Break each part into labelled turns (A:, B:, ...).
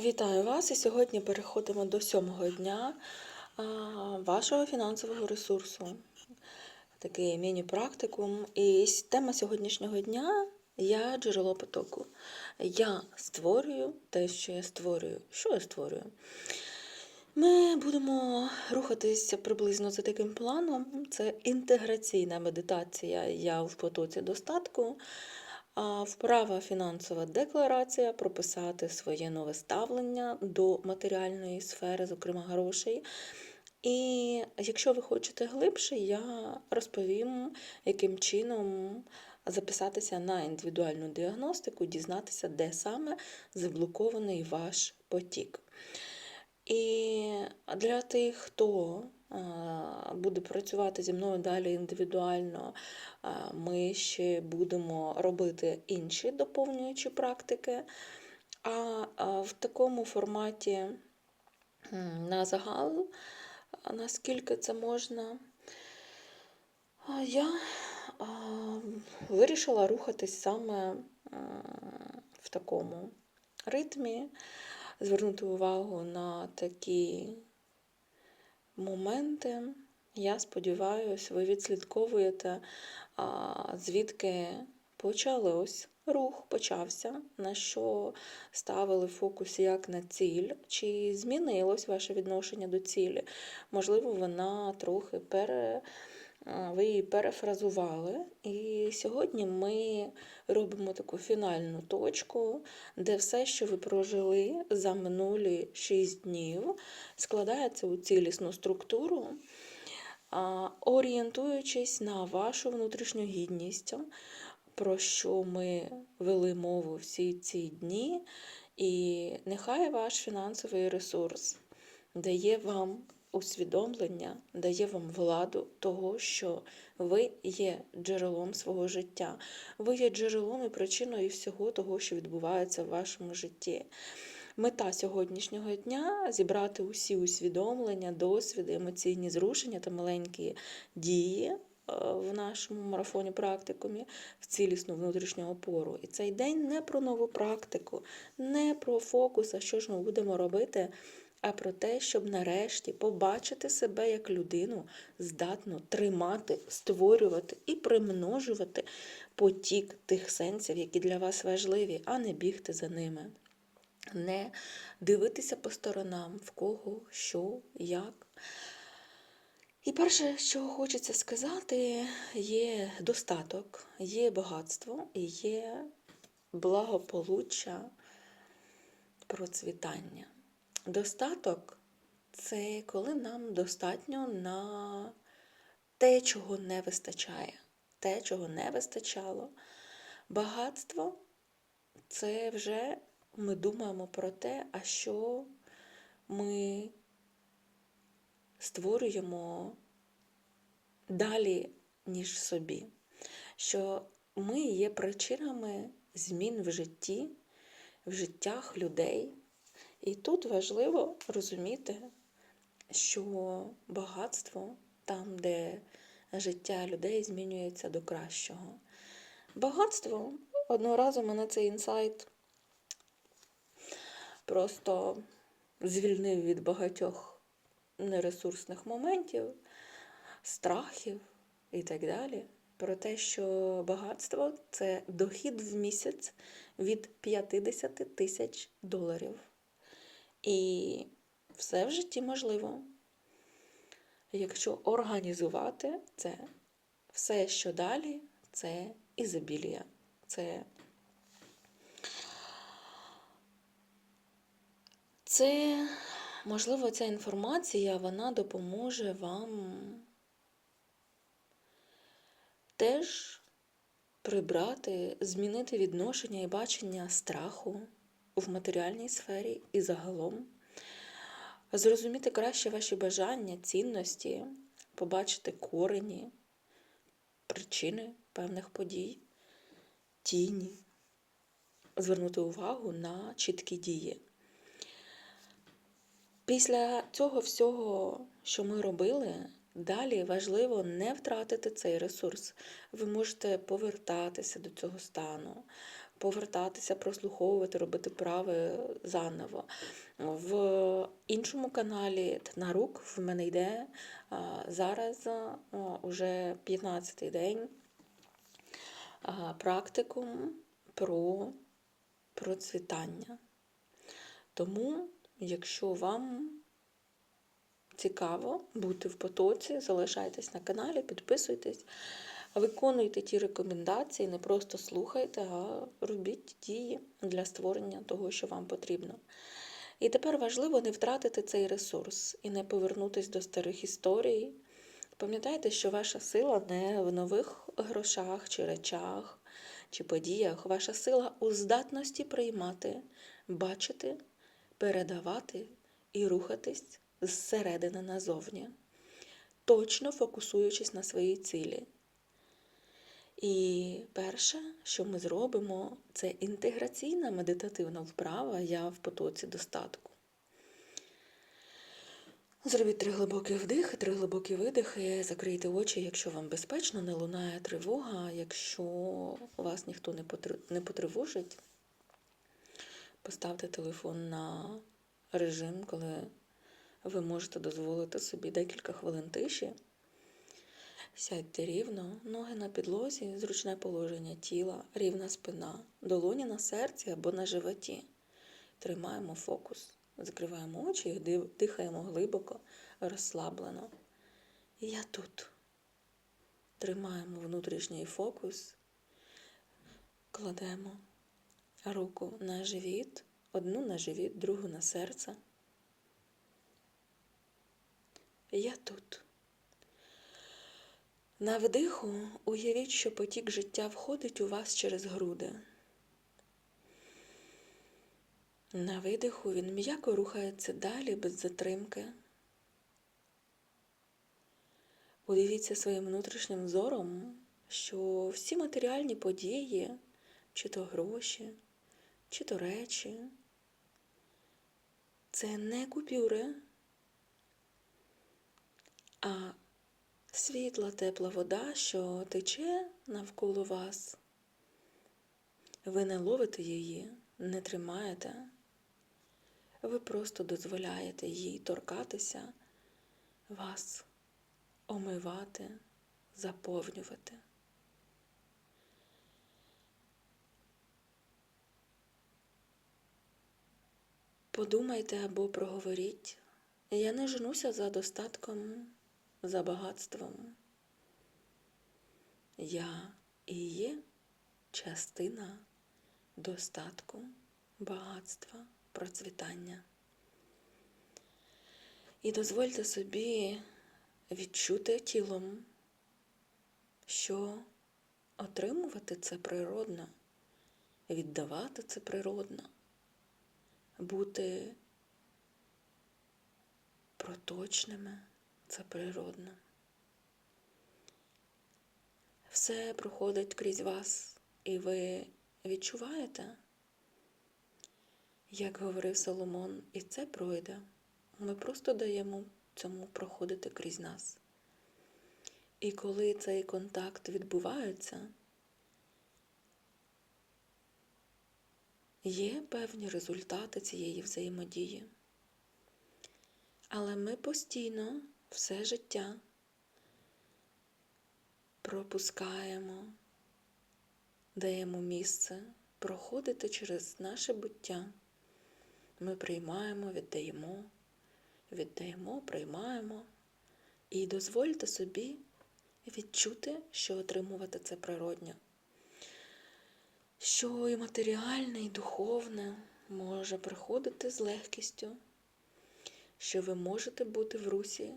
A: Вітаю вас! І сьогодні переходимо до сьомого дня вашого фінансового ресурсу. Такий міні-практикум. І тема сьогоднішнього дня я джерело потоку. Я створюю те, що я створюю. Що я створюю? Ми будемо рухатися приблизно за таким планом. Це інтеграційна медитація Я в потоці достатку. А вправа фінансова декларація прописати своє нове ставлення до матеріальної сфери, зокрема грошей. І якщо ви хочете глибше, я розповім, яким чином записатися на індивідуальну діагностику, дізнатися, де саме заблокований ваш потік. І для тих, хто буде працювати зі мною далі індивідуально, ми ще будемо робити інші доповнюючі практики. А а в такому форматі на загал, наскільки це можна, я вирішила рухатись саме в такому ритмі, звернути увагу на такі моменти. Я сподіваюся, ви відслідковуєте, звідки почали ось рух почався, на що ставили фокус як на ціль, чи змінилось ваше відношення до цілі. Можливо, вона трохи пере. Ви її перефразували. І сьогодні ми робимо таку фінальну точку, де все, що ви прожили за минулі 6 днів, складається у цілісну структуру, орієнтуючись на вашу внутрішню гідність, про що ми вели мову всі ці дні. І нехай ваш фінансовий ресурс дає вам усвідомлення, дає вам владу того, що ви є джерелом свого життя. Ви є джерелом і причиною всього того, що відбувається в вашому житті. Мета сьогоднішнього дня зібрати усі усвідомлення, досвіди, емоційні зрушення та маленькі дії е, в нашому марафоні практикумі в цілісну внутрішню опору. І цей день не про нову практику, не про фокус, а що ж ми будемо робити, а про те, щоб нарешті побачити себе як людину, здатну тримати, створювати і примножувати потік тих сенсів, які для вас важливі, а не бігти за ними. Не дивитися по сторонам, в кого, що, як. І перше, що хочеться сказати, є достаток, є багатство є благополуччя, процвітання. Достаток це коли нам достатньо на те, чого не вистачає, те, чого не вистачало. Багатство це вже ми думаємо про те, а що ми створюємо далі, ніж собі. Що ми є причинами змін в житті, в життях людей. І тут важливо розуміти, що багатство там, де життя людей змінюється до кращого. Багатство одного разу мене цей інсайт просто звільнив від багатьох нересурсних моментів, страхів і так далі. Про те, що багатство це дохід в місяць від 50 тисяч доларів. І все в житті можливо, якщо організувати це, все, що далі, це ізобілія. Це, це, можливо, ця інформація вона допоможе вам теж прибрати, змінити відношення і бачення страху в матеріальній сфері і загалом, зрозуміти краще ваші бажання, цінності, побачити корені, причини певних подій, тіні, звернути увагу на чіткі дії. Після цього всього, що ми робили, далі важливо не втратити цей ресурс. Ви можете повертатися до цього стану, повертатися, прослуховувати, робити прави заново. В іншому каналі на рук в мене йде зараз уже 15-й день практикум про процвітання. Тому, якщо вам цікаво бути в потоці, залишайтесь на каналі, підписуйтесь, виконуйте ті рекомендації, не просто слухайте, а робіть дії для створення того, що вам потрібно. І тепер важливо не втратити цей ресурс і не повернутися до старих історій. Пам'ятайте, що ваша сила не в нових грошах чи речах чи подіях. Ваша сила у здатності приймати, бачити, передавати і рухатись зсередини назовні, точно фокусуючись на своїй цілі. І перше, що ми зробимо, це інтеграційна медитативна вправа Я в потоці достатку. Зробіть три глибокі вдихи, три глибокі видихи, закрийте очі, якщо вам безпечно, не лунає тривога, якщо вас ніхто не потривожить. Поставте телефон на режим, коли ви можете дозволити собі декілька хвилин тиші. Сядьте рівно, ноги на підлозі, зручне положення тіла, рівна спина, долоні на серці або на животі. Тримаємо фокус, закриваємо очі і дихаємо глибоко, розслаблено. Я тут. Тримаємо внутрішній фокус, кладемо руку на живіт, одну на живіт, другу на серце. Я тут. На вдиху уявіть, що потік життя входить у вас через груди. На видиху він м'яко рухається далі без затримки. Удивіться своїм внутрішнім зором, що всі матеріальні події, чи то гроші, чи то речі, це не купюри, а світла, тепла вода, що тече навколо вас. Ви не ловите її, не тримаєте. Ви просто дозволяєте їй торкатися, вас омивати, заповнювати. Подумайте або проговоріть. Я не женуся за достатком, за багатством. Я і є частина достатку, багатства, процвітання. І дозвольте собі відчути тілом, що отримувати це природно, віддавати це природно, бути проточними це природно. Все проходить крізь вас, і ви відчуваєте, як говорив Соломон, і це пройде. Ми просто даємо цьому проходити крізь нас. І коли цей контакт відбувається, є певні результати цієї взаємодії. Але ми постійно все життя пропускаємо, даємо місце проходити через наше буття. Ми приймаємо, віддаємо, віддаємо, приймаємо. І дозвольте собі відчути, що отримувати це природньо. Що і матеріальне, і духовне може приходити з легкістю, що ви можете бути в русі,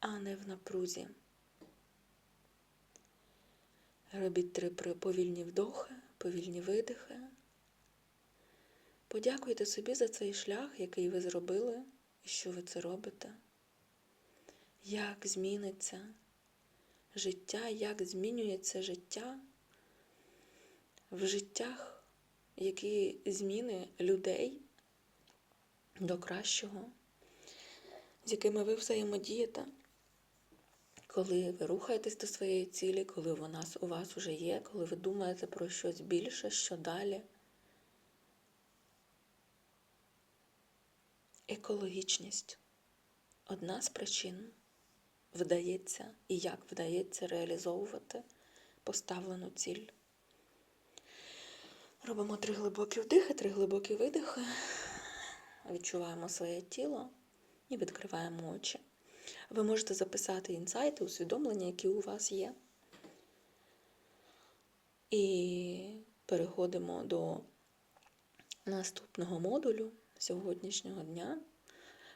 A: а не в напрузі. Робіть три повільні вдохи, повільні видихи. Подякуйте собі за цей шлях, який ви зробили, і що ви це робите. Як зміниться життя, як змінюється життя в життях, які зміни людей до кращого, з якими ви взаємодієте, коли ви рухаєтесь до своєї цілі, коли вона у вас уже є, коли ви думаєте про щось більше, що далі. Екологічність одна з причин вдається і як вдається реалізовувати поставлену ціль. Робимо три глибокі вдихи, три глибокі видихи, відчуваємо своє тіло і відкриваємо очі. Ви можете записати інсайти, усвідомлення, які у вас є. І переходимо до наступного модулю сьогоднішнього дня.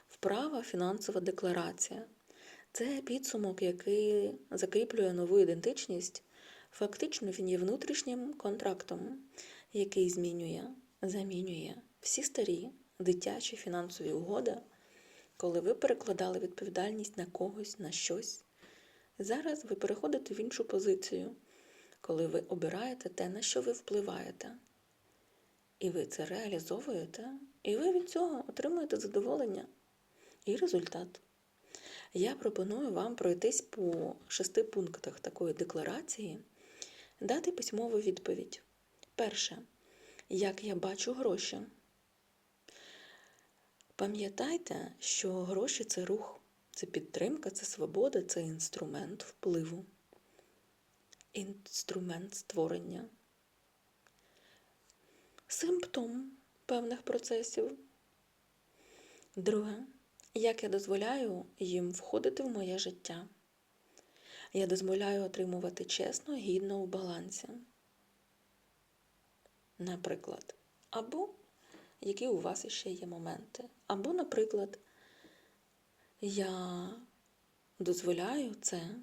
A: Вправа фінансова декларація. Це підсумок, який закріплює нову ідентичність. Фактично він є внутрішнім контрактом, який змінює, замінює всі старі дитячі фінансові угоди, коли ви перекладали відповідальність на когось, на щось. Зараз ви переходите в іншу позицію, коли ви обираєте те, на що ви впливаєте. І ви це реалізовуєте, і ви від цього отримуєте задоволення і результат. Я пропоную вам пройтись по шести пунктах такої декларації, дати письмову відповідь. Перше, як я бачу гроші. Пам'ятайте, що гроші це рух, це підтримка, це свобода, це інструмент впливу, інструмент створення, симптом певних процесів. Друге, як я дозволяю їм входити в моє життя. Я дозволяю отримувати чесно, гідно у балансі. Наприклад, або які у вас ще є моменти. Або, наприклад, я дозволяю це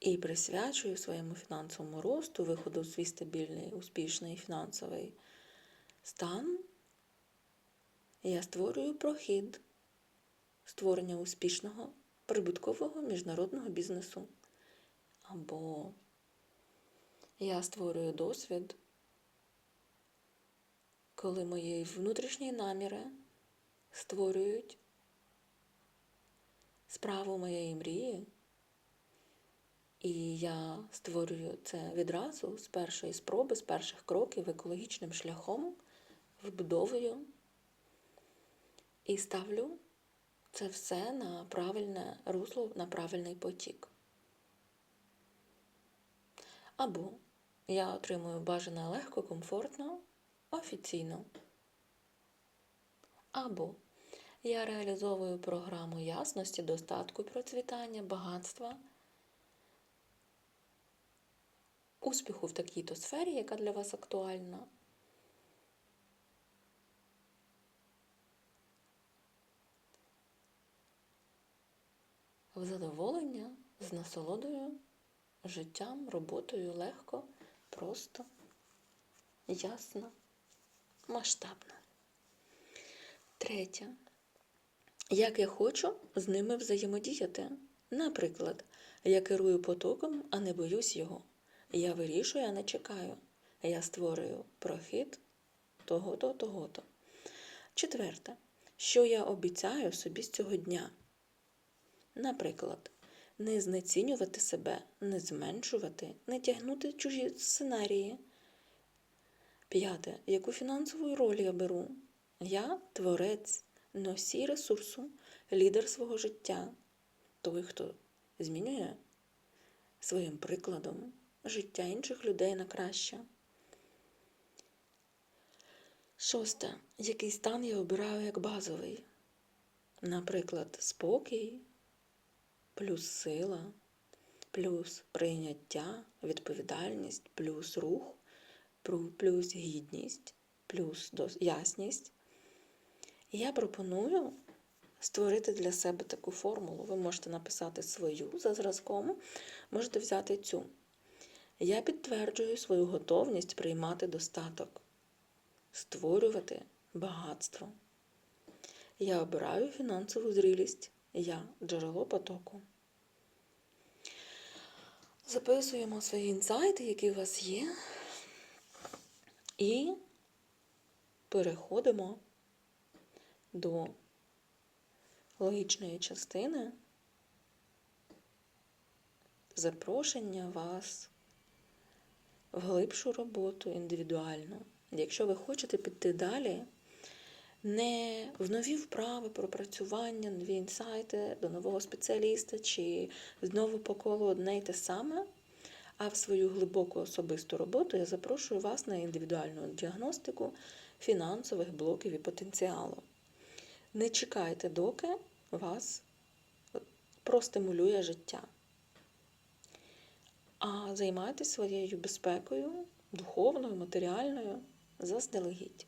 A: і присвячую своєму фінансовому росту, виходу в свій стабільний, успішний фінансовий стан. Я створюю прохід створення успішного прибуткового міжнародного бізнесу. Або я створюю досвід, коли мої внутрішні наміри створюють справу моєї мрії, і я створюю це відразу з першої спроби, з перших кроків екологічним шляхом, вбудовую і ставлю це все на правильне русло, на правильний потік. Або я отримую бажане легко, комфортно, офіційно. Або я реалізовую програму ясності, достатку, процвітання, багатства, успіху в такій-то сфері, яка для вас актуальна. В задоволення з насолодою життям, роботою легко, просто, ясно, масштабно. Третє. Як я хочу з ними взаємодіяти. Наприклад, я керую потоком, а не боюсь його. Я вирішую, а не чекаю. Я створюю прохід того-то, того-то. Четверте. Що я обіцяю собі з цього дня? Наприклад, не знецінювати себе, не зменшувати, не тягнути чужі сценарії. П'яте. Яку фінансову роль я беру? Я творець, носій ресурсу, лідер свого життя, той, хто змінює своїм прикладом життя інших людей на краще. Шосте. Який стан я обираю як базовий? Наприклад, спокій, плюс сила, плюс прийняття, відповідальність, плюс рух, плюс гідність, плюс ясність. Я пропоную створити для себе таку формулу. Ви можете написати свою за зразком, можете взяти цю. Я підтверджую свою готовність приймати достаток, створювати багатство. Я обираю фінансову зрілість. Я джерело потоку. Записуємо свої інсайти, які у вас є, і переходимо до логічної частини запрошення вас в глибшу роботу індивідуальну Якщо ви хочете піти далі, не в нові вправи, пропрацювання, нові інсайти до нового спеціаліста чи знову по колу одне й те саме, а в свою глибоку особисту роботу я запрошую вас на індивідуальну діагностику фінансових блоків і потенціалу. Не чекайте, доки вас простимулює життя. А займайтесь своєю безпекою, духовною, матеріальною, заздалегідь.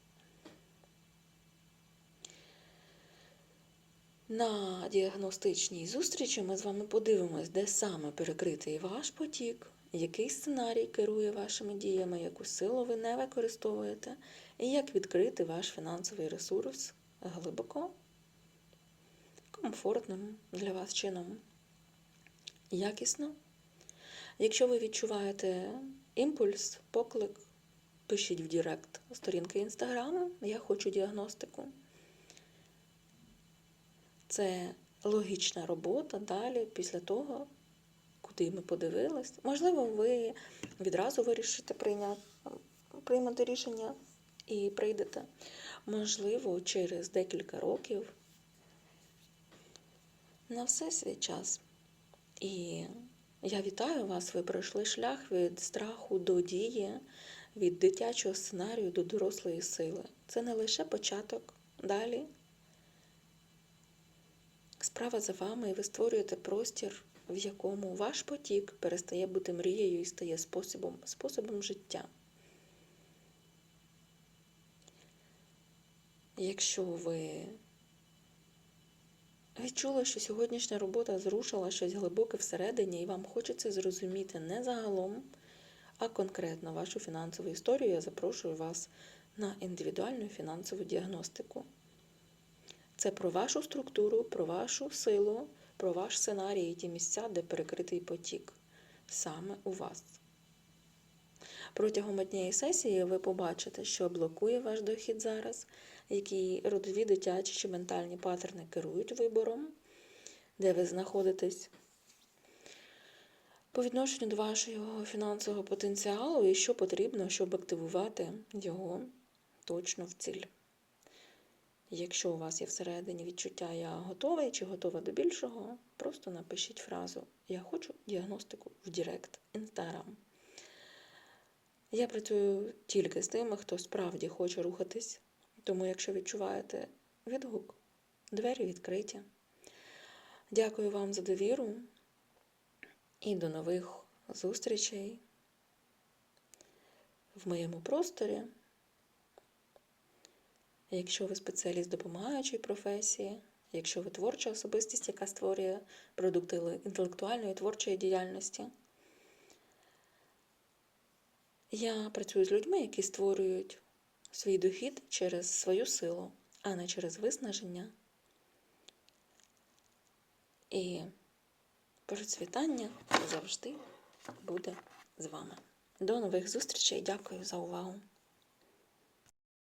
A: На діагностичній зустрічі ми з вами подивимось, де саме перекритий ваш потік, який сценарій керує вашими діями, яку силу ви не використовуєте, і як відкрити ваш фінансовий ресурс глибоко, комфортним для вас чином, якісно. Якщо ви відчуваєте імпульс, поклик, пишіть в Директ сторінки інстаграму, я хочу діагностику. Це логічна робота далі, після того, куди ми подивились. Можливо, ви відразу вирішите прийняти, приймати рішення і прийдете. Можливо, через декілька років на все свій час. І я вітаю вас, ви пройшли шлях від страху до дії, від дитячого сценарію до дорослої сили. Це не лише початок далі. Справа за вами, і ви створюєте простір, в якому ваш потік перестає бути мрією і стає способом, способом життя. Якщо ви відчули, що сьогоднішня робота зрушила щось глибоке всередині, і вам хочеться зрозуміти не загалом, а конкретно вашу фінансову історію, я запрошую вас на індивідуальну фінансову діагностику. Це про вашу структуру, про вашу силу, про ваш сценарій і ті місця, де перекритий потік саме у вас. Протягом однієї сесії ви побачите, що блокує ваш дохід зараз, які родові дитячі чи ментальні паттерни керують вибором, де ви знаходитесь. По відношенню до вашого фінансового потенціалу і що потрібно, щоб активувати його точно в ціль. Якщо у вас є всередині відчуття Я готовий чи готова до більшого, просто напишіть фразу Я хочу діагностику в Директ Інстаграм. Я працюю тільки з тими, хто справді хоче рухатись. Тому, якщо відчуваєте відгук, двері відкриті. Дякую вам за довіру і до нових зустрічей в моєму просторі. Якщо ви спеціаліст допомагаючої професії, якщо ви творча особистість, яка створює продукти інтелектуальної творчої діяльності, я працюю з людьми, які створюють свій дохід через свою силу, а не через виснаження і процвітання завжди буде з вами. До нових зустрічей. Дякую за увагу!